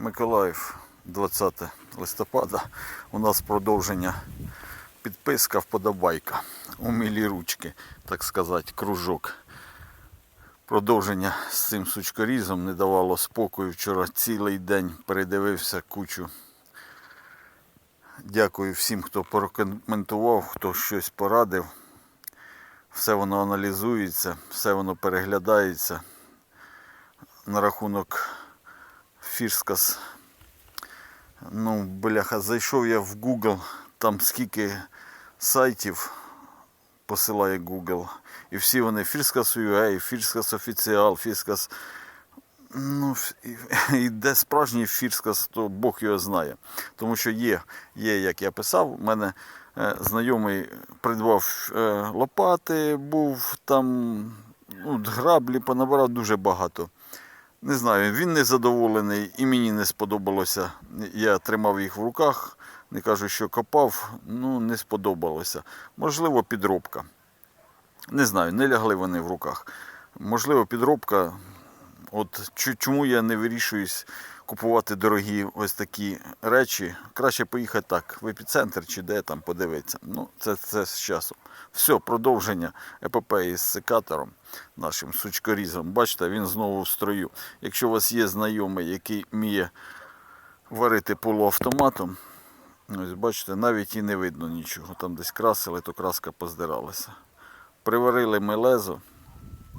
Миколаїв, 20 листопада. У нас продовження підписка вподобайка. Умілі ручки, так сказати, кружок. Продовження з цим сучкорізом не давало спокою. Вчора цілий день передивився кучу. Дякую всім, хто прокоментував, хто щось порадив. Все воно аналізується, все воно переглядається. На рахунок Фірскас. Ну, бляха, зайшов я в Google, там скільки сайтів посилає Google. І всі вони Фірскас UA, Фірскас Офіціал, Фірскас. Ну, і, де справжній Фірскас, то Бог його знає. Тому що є, є як я писав, у мене е, знайомий придбав е, лопати, був там ну, граблі, понабирав дуже багато. Не знаю, він не задоволений і мені не сподобалося. Я тримав їх в руках, не кажу, що копав, ну не сподобалося. Можливо, підробка. Не знаю, не лягли вони в руках. Можливо, підробка. От чому я не вирішуюсь купувати дорогі ось такі речі. Краще поїхати так, в епіцентр чи де там подивитися. Ну, це, це з часом. Все, продовження епопеї з секатором, нашим сучкорізом. Бачите, він знову в строю. Якщо у вас є знайомий, який вміє варити полуавтоматом, ось бачите, навіть і не видно нічого. Там десь красили, то краска поздиралася. Приварили ми лезо,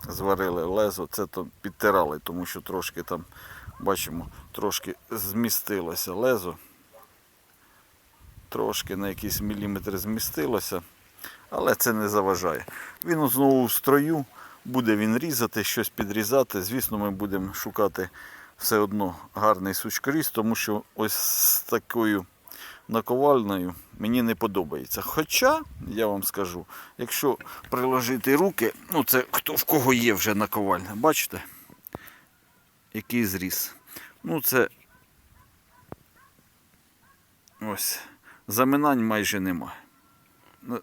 зварили лезо, це то підтирали, тому що трошки там, бачимо, трошки змістилося лезо. Трошки на якийсь міліметр змістилося, але це не заважає. Він знову в строю, буде він різати, щось підрізати. Звісно, ми будемо шукати все одно гарний сучкоріз, тому що ось з такою наковальною мені не подобається. Хоча, я вам скажу, якщо приложити руки, ну це хто в кого є вже наковальня, бачите? Який зріз. Ну це ось. Заминань майже немає.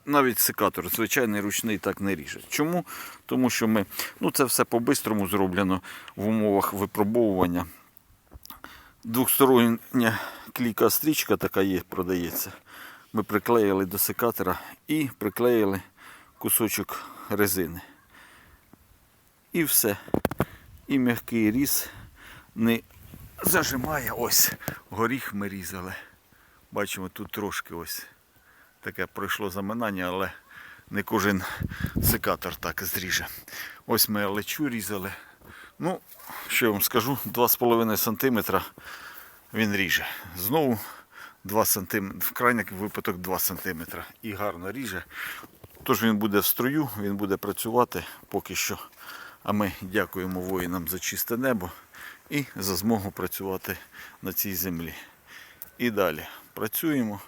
Навіть секатор, звичайний ручний так не ріже. Чому? Тому що ми, ну це все по-бистрому зроблено в умовах випробовування. Двохстороння кліка стрічка така є, продається. Ми приклеїли до секатора і приклеїли кусочок резини. І все. І м'який різ не зажимає. Ось горіх ми різали. Бачимо, тут трошки ось таке пройшло заминання, але не кожен секатор так зріже. Ось ми лечу різали. Ну, що я вам скажу, 2,5 см він ріже. Знову 2 см, в крайніх випадок 2 см. І гарно ріже. Тож він буде в строю, він буде працювати поки що. А ми дякуємо воїнам за чисте небо і за змогу працювати на цій землі. І далі працюємо.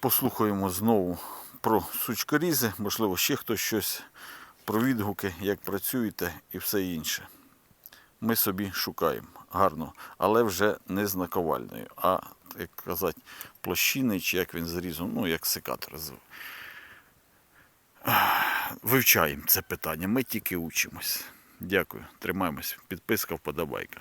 Послухаємо знову про сучкорізи, можливо, ще хтось щось про відгуки, як працюєте і все інше. Ми собі шукаємо гарно, але вже не з наковальною, а, як казати, площини, чи як він зрізав, ну, як секатор. Вивчаємо це питання, ми тільки учимось. Дякую, тримаємось. Підписка, вподобайка.